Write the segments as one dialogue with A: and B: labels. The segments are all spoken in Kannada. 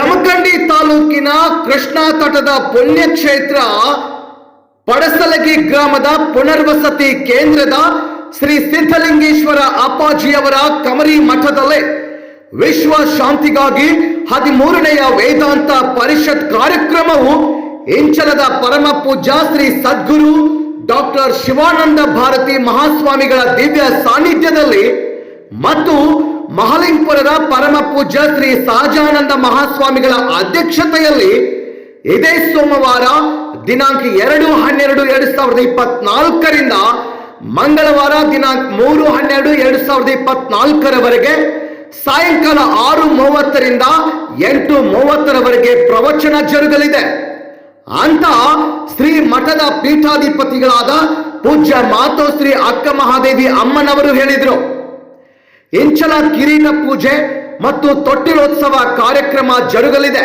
A: ಜಮಖಂಡಿ ತಾಲೂಕಿನ ಕೃಷ್ಣಾ ತಟದ ಪುಣ್ಯಕ್ಷೇತ್ರ ಪಡಸಲಗಿ ಗ್ರಾಮದ ಪುನರ್ವಸತಿ ಕೇಂದ್ರದ ಶ್ರೀ ಸಿದ್ಧಲಿಂಗೇಶ್ವರ ಅಪ್ಪಾಜಿಯವರ ಕಮರಿ ಮಠದಲ್ಲೇ ವಿಶ್ವ ಶಾಂತಿಗಾಗಿ ಹದಿಮೂರನೆಯ ವೇದಾಂತ ಪರಿಷತ್ ಕಾರ್ಯಕ್ರಮವು ಇಂಚಲದ ಪರಮ ಪೂಜ್ಯ ಶ್ರೀ ಸದ್ಗುರು ಡಾಕ್ಟರ್ ಶಿವಾನಂದ ಭಾರತಿ ಮಹಾಸ್ವಾಮಿಗಳ ದಿವ್ಯ ಸಾನ್ನಿಧ್ಯದಲ್ಲಿ ಮತ್ತು ಮಹಲಿಂಗಪುರದ ಪರಮ ಪೂಜ್ಯ ಶ್ರೀ ಸಹಜಾನಂದ ಮಹಾಸ್ವಾಮಿಗಳ ಅಧ್ಯಕ್ಷತೆಯಲ್ಲಿ ಇದೇ ಸೋಮವಾರ ದಿನಾಂಕ ಎರಡು ಹನ್ನೆರಡು ಎರಡು ಸಾವಿರದ ಇಪ್ಪತ್ನಾಲ್ಕರಿಂದ ಮಂಗಳವಾರ ದಿನಾಂಕ ಮೂರು ಹನ್ನೆರಡು ಎರಡು ಸಾವಿರದ ಇಪ್ಪತ್ನಾಲ್ಕರವರೆಗೆ ಸಾಯಂಕಾಲ ಆರು ಮೂವತ್ತರಿಂದ ಎಂಟು ಮೂವತ್ತರವರೆಗೆ ಪ್ರವಚನ ಜರುಗಲಿದೆ. ಅಂತ ಶ್ರೀ ಮಠದ ಪೀಠಾಧಿಪತಿಗಳಾದ ಪೂಜ್ಯ ಮಾತೋಶ್ರೀ ಅಕ್ಕ ಮಹಾದೇವಿ ಅಮ್ಮನವರು ಹೇಳಿದರು. ಇಂಚಲ ಕಿರೀಟ ಪೂಜೆ ಮತ್ತು ತೊಟ್ಟಿಲೋತ್ಸವ ಕಾರ್ಯಕ್ರಮ ಜರುಗಲಿದೆ.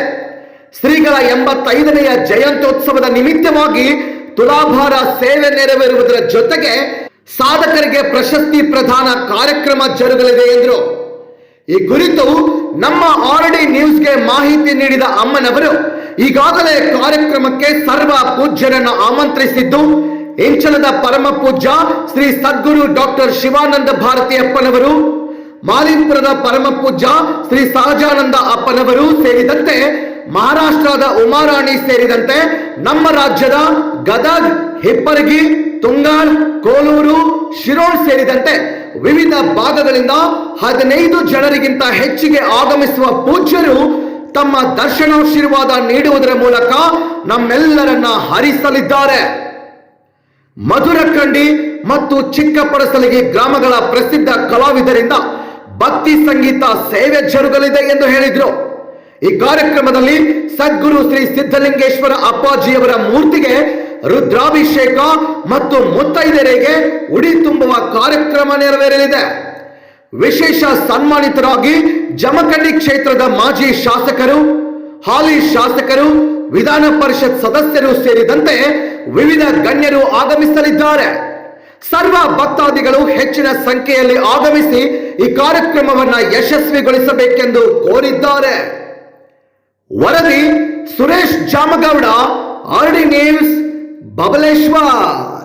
A: ಶ್ರೀಗಳ ಎಂಬತ್ತೈದನೆಯ ಜಯಂತ್ಯೋತ್ಸವದ ನಿಮಿತ್ತವಾಗಿ ತುಲಾಭಾರ ಸೇವೆ ನೆರವೇರುವುದರ ಜೊತೆಗೆ ಸಾಧಕರಿಗೆ ಪ್ರಶಸ್ತಿ ಪ್ರದಾನ ಕಾರ್ಯಕ್ರಮ ಜರುಗಲಿದೆ ಎಂದರು. ಈ ಕುರಿತು ನಮ್ಮ ಆರ್ಡಿ ನ್ಯೂಸ್ಗೆ ಮಾಹಿತಿ ನೀಡಿದ ಅಮ್ಮನವರು, ಈಗಾಗಲೇ ಕಾರ್ಯಕ್ರಮಕ್ಕೆ ಸರ್ವ ಪೂಜ್ಯರನ್ನು ಆಮಂತ್ರಿಸಿದ್ದು, ಇಂಚಲದ ಪರಮ ಪೂಜ್ಯ ಶ್ರೀ ಸದ್ಗುರು ಡಾಕ್ಟರ್ ಶಿವಾನಂದ ಭಾರತಿ ಅಪ್ಪನವರು ಮಾಲಿಂಪುರದ ಪರಮ ಪೂಜ್ಯ ಶ್ರೀ ಸಹಜಾನಂದ ಅಪ್ಪನವರು ಸೇರಿದಂತೆ ಮಹಾರಾಷ್ಟ್ರದ ಉಮಾರಾಣಿ ಸೇರಿದಂತೆ ನಮ್ಮ ರಾಜ್ಯದ ಗದಗ್, ಹಿಪ್ಪರಗಿ, ತುಂಗಾಳ್, ಕೋಲೂರು, ಶಿರೋಳ್ ಸೇರಿದಂತೆ ವಿವಿಧ ಭಾಗಗಳಿಂದ ಹದಿನೈದು ಜನರಿಗಿಂತ ಹೆಚ್ಚಿಗೆ ಆಗಮಿಸುವ ಪೂಜ್ಯರು ತಮ್ಮ ದರ್ಶನಾಶೀರ್ವಾದ ನೀಡುವುದರ ಮೂಲಕ ನಮ್ಮೆಲ್ಲರನ್ನ ಹರಿಸಲಿದ್ದಾರೆ. ಮಧುರಕಂಡಿ ಮತ್ತು ಚಿಕ್ಕಪಡಸಲಿಗೆ ಗ್ರಾಮಗಳ ಪ್ರಸಿದ್ಧ ಕಲಾವಿದರಿಂದ ಭಕ್ತಿ ಸಂಗೀತ ಸೇವೆ ಜರುಗಲಿದೆ ಎಂದು ಹೇಳಿದರು. ಈ ಕಾರ್ಯಕ್ರಮದಲ್ಲಿ ಸದ್ಗುರು ಶ್ರೀ ಸಿದ್ಧಲಿಂಗೇಶ್ವರ ಅಪ್ಪಾಜಿಯವರ ಮೂರ್ತಿಗೆ ರುದ್ರಾಭಿಷೇಕ ಮತ್ತು ಮುತ್ತೈದೆಯರಿಗೆ ಉಡಿ ತುಂಬುವ ಕಾರ್ಯಕ್ರಮ ನೆರವೇರಲಿದೆ. ವಿಶೇಷ ಸನ್ಮಾನಿತರಾಗಿ ಜಮಖಂಡಿ ಕ್ಷೇತ್ರದ ಮಾಜಿ ಶಾಸಕರು, ಹಾಲಿ ಶಾಸಕರು, ವಿಧಾನ ಪರಿಷತ್ ಸದಸ್ಯರು ಸೇರಿದಂತೆ ವಿವಿಧ ಗಣ್ಯರು ಆಗಮಿಸಲಿದ್ದಾರೆ. ಸರ್ವ ಭಕ್ತಾದಿಗಳು ಹೆಚ್ಚಿನ ಸಂಖ್ಯೆಯಲ್ಲಿ ಆಗಮಿಸಿ ಈ ಕಾರ್ಯಕ್ರಮವನ್ನ ಯಶಸ್ವಿಗೊಳಿಸಬೇಕೆಂದು ಕೋರಿದ್ದಾರೆ. ವರದಿ ಸುರೇಶ್ ಜಾಮಗೌಡ, ಆರ್ಡಿ ನ್ಯೂಸ್, ಬಬಲೇಶ್ವರ್.